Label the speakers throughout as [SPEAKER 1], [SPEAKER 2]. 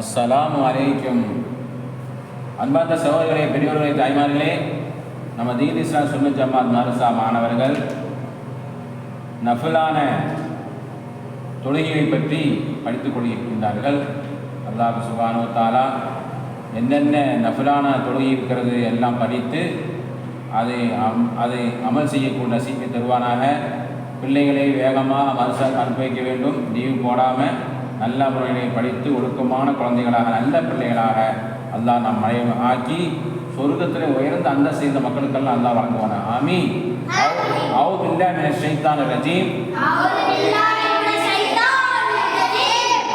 [SPEAKER 1] அஸ்ஸலாமு அலைக்கும். அன்பார்ந்த சகோதரர்களே பெரியவர்களே தாய்மார்களே நம்ம தீன் இஸ்லாம் சுன்னு ஜமாத் மதரசா மாணவர்கள் நஃபிலான தொழுகையை பற்றி படித்துக் கொண்டிருக்கின்றார்கள். அல்லாஹ் சுபானோ தாலா என்னென்ன நஃபிலான தொழுகை இருக்கிறது எல்லாம் படித்து அதை அம் அதை அமல் செய்யக்கூடிய நசிப்பு தருவானாக. பிள்ளைகளை வேகமாக மதரசாக்கு அனுப்பி வைக்க வேண்டும். லீவு போடாமல் நல்ல முறையிலே படித்து ஒழுக்கமான குழந்தைகளாக நல்ல பிள்ளைகளாக அல்லா நம் ஆக்கி சொர்க்கத்தில் உயர்ந்த அந்த செய்த மக்களுக்கெல்லாம் அல்லா வழங்குவான? ஆமி அவு பில்லா மின ஷைத்தான் ரஜீம்.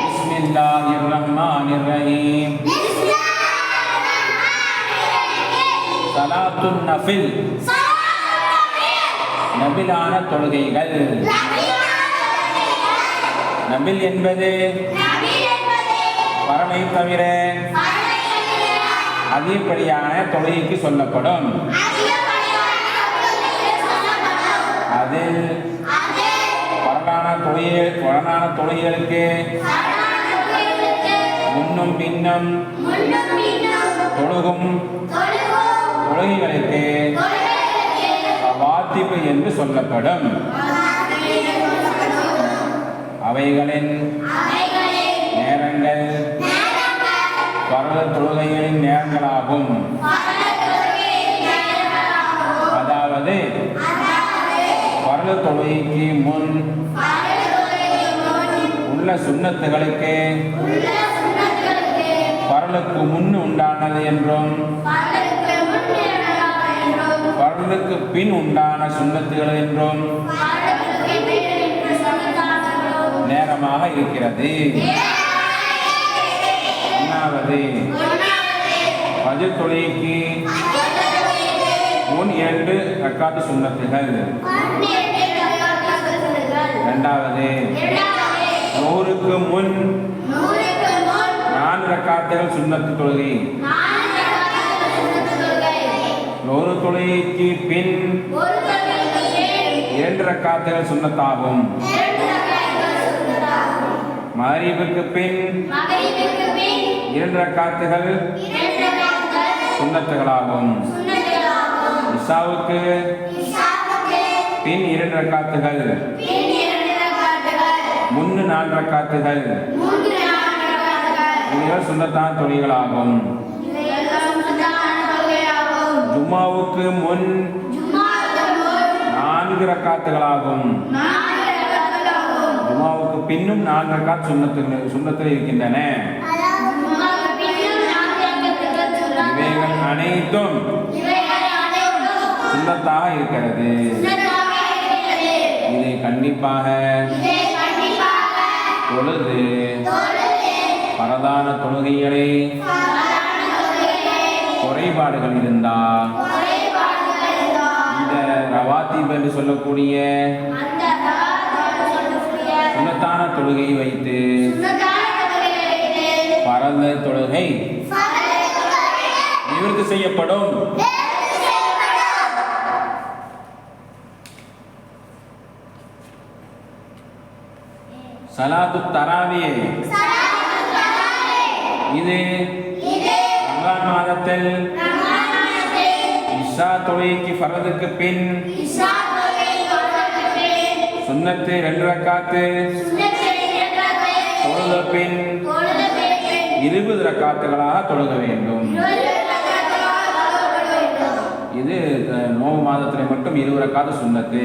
[SPEAKER 1] பிஸ்மில்லாஹிர் ரஹ்மானிர் நஃபில். நபிலான தொழுகைகள். நபில் என்பது பரமை தவிர அதிகப்படியான தொழுகைக்கு சொல்லப்படும். அதில் பரலான தொழுகை பரலான தொழுகைகளுக்கு முன்னும் பின்னும் தொழுகும் தொழுகைகளுக்கு வாத்திப்பு என்று சொல்லப்படும். அவைகளின் நேரங்கள் பரல தொழுகைகளின் நேரங்களாகும். அதாவது பரல தொழுகைக்கு முன் உள்ள சுண்ணத்துகளுக்கு பரலுக்கு முன் உண்டானது என்றும் பரலுக்கு பின் உண்டான சுண்ணத்துகள் என்றும் நேரமாக இருக்கிறது. ஒன்றாவது பதில் தொழிலுக்கு முன் இரண்டு ரக்காத்து சுண்ணத்துகள். இரண்டாவது. நூறுக்கு முன் நான்கு ரக்காத்துகள் சுண்ணத்து தொழுகை. நூறு தொழுகைக்கு பின் இரண்டு ரக்காத்துகள் சுண்ணத்தாகும். மகரீபுக்கு பின் இரண்டு ரக்காத்துகள் சுண்ணத்துகளாகும். இசாவுக்கு பின் இரண்டு ரக்காத்துகள் முன்னு நான்கு ரக்காத்துகள் இவைகள் சுண்ணத்தான் தொழில்களாகும். ஜும்மாவுக்கு முன் நான்கு ரக்காத்துகளாகும். உமாவுக்கு பின்னும் நான்கு ரக்காத் சுண்ணத்து சுண்ணத்தில் இருக்கின்றன. இவைகள் அனைத்தும் சுண்ணத்தாக இருக்கிறது. இதை கண்டிப்பாக தொழுது பரதான தொழுகைகளை குறைபாடுகள் இருந்தால் இந்த ரவாத்தீப் என்று சொல்லக்கூடிய தொழுகை வைத்து பரந்த தொழுகை நிவர்த்தி செய்யப்படும். சலாத்து தராவியே இது ரமலான் மாதத்தில் இஷா தொழுகைக்கு ஃபரதுக்கு பின் சுன்னத்து ரெண்டு ரக்காத்து தொழுத பின் இருபது ரக்காத்துகளாக தொழுக வேண்டும். இது நோவு மாதத்தில் மட்டும் இருபது ரக்காத்து சுன்னத்து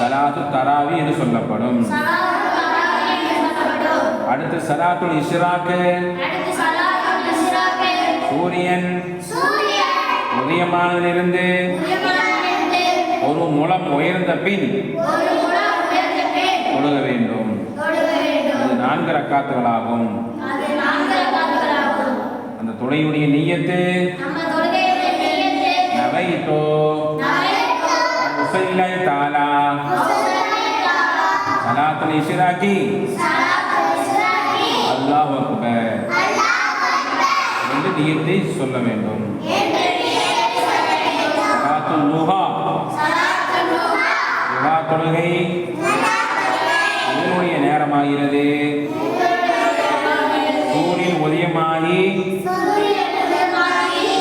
[SPEAKER 1] சலாத்து தராவி என்று சொல்லப்படும். அடுத்து சலாத்துல் இஷ்ராக்கு சூரியன் உதயமானதிலிருந்து ஒரு முலம் உயர்ந்த பின் தொழுக வேண்டும். இது நான்கு ரக்காத்துகளாகும் அந்த துணையுடைய நீயத்து நவைத்தோ முசல்லை தாலா சலாத்துல் இஷ்ராக்கி அல்லாஹ் அக்பர் என்று நீயத்தை சொல்ல வேண்டும். தொழுகை. நேரமாகிறது சூரியன் உதயமாகி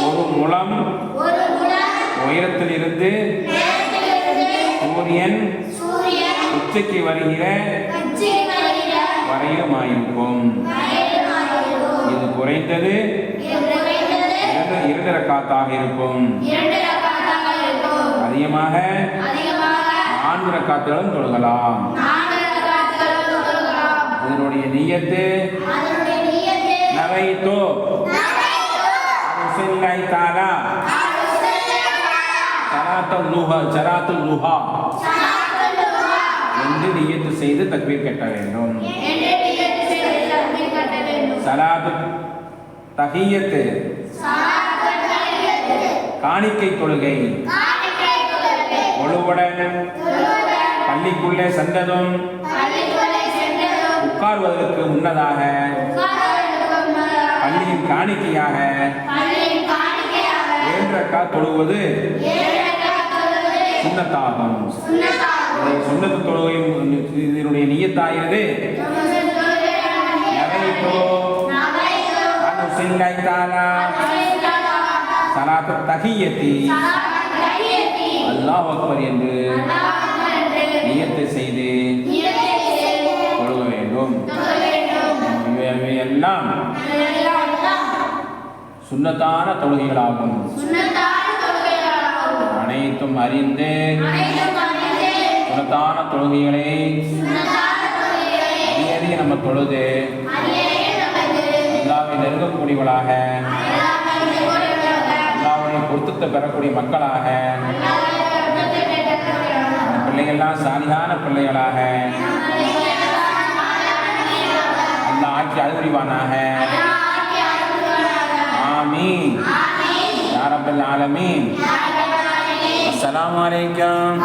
[SPEAKER 1] ஒரு முழம் உயரத்திலிருந்து சூரியன் உச்சைக்கு வருகிற வரையிலுமாயிருக்கும் இது குறைந்தது இரண்டு ரக்காத்தாக இருக்கும். அதிகமாக நான்கு ரக்காத்துகளும் தொழுகலாம் இதனுடைய நியத்து நவைத்தோ அருசில்லாய் தாலா சராத்தல் லுஹா சராத்துல் லுஹா என்று நியத்து செய்து தக்பீர் கட்ட வேண்டும். சலாத்து தஹியத்து காணிக்கை தொழுகை. ஒழுவுடன் பள்ளிக்குள்ளே சென்றதும் உட்கார்வதற்கு முன்னதாக பள்ளியின் காணிக்கையாக ஏழரக்கா தொழுவது சுண்ணத்தாகும். சுண்ணத்து தொழுகையும் இதனுடைய நியத்தாகிறது சலாத்து தஹியத்தி. அல்லாஹ் அக்பர் என்று நியத்து செய்து வேண்டும். இவை எல்லாம் சுண்ணத்தான தொழுகைகளாகும். அனைத்தும் அறிந்து சுண்ணத்தான தொழுகைகளை அதிக நம்ம தொழுது அல்லாவை நெருங்கக்கூடியவளாக அல்லாவுடைய பொருத்தத்தை பெறக்கூடிய மக்களாக பிள்ளைகள்லாம் சாலியான பிள்ளைகளாக அல்லா ஆட்சி அறிவுரிவானாக ஆமீன். யா ரப்பல் ஆலமீன். அஸ்ஸலாமு அலைக்கும்.